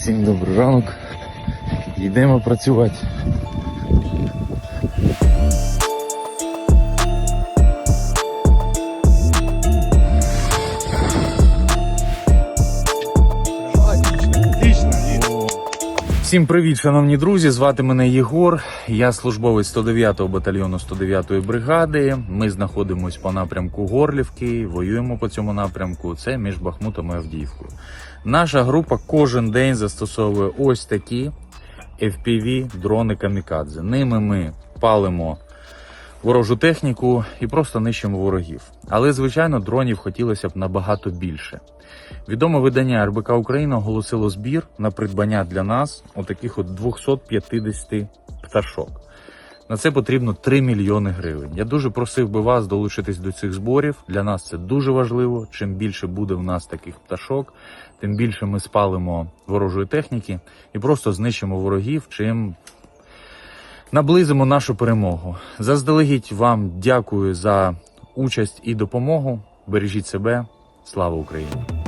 Всім добрий ранок. Йдемо працювати. Всім привіт, шановні друзі! Звати мене Єгор. Я службовець 109-го батальйону 109-ї бригади. Ми знаходимося по напрямку Горлівки, воюємо по цьому напрямку. Це між Бахмутом і Авдіївкою. Наша група кожен день застосовує ось такі FPV дрони камікадзе. Ними ми палимо ворожу техніку і просто нищимо ворогів. Але звичайно, дронів хотілося б набагато більше. Відоме видання РБК Україна оголосило збір на придбання для нас отаких от 250 пташок. На це потрібно 3 мільйони гривень. Я дуже просив би вас долучитись до цих зборів. Для нас це дуже важливо. Чим більше буде в нас таких пташок, тим більше ми спалимо ворожої техніки і просто знищимо ворогів, чим наблизимо нашу перемогу. Заздалегідь вам дякую за участь і допомогу. Бережіть себе. Слава Україні!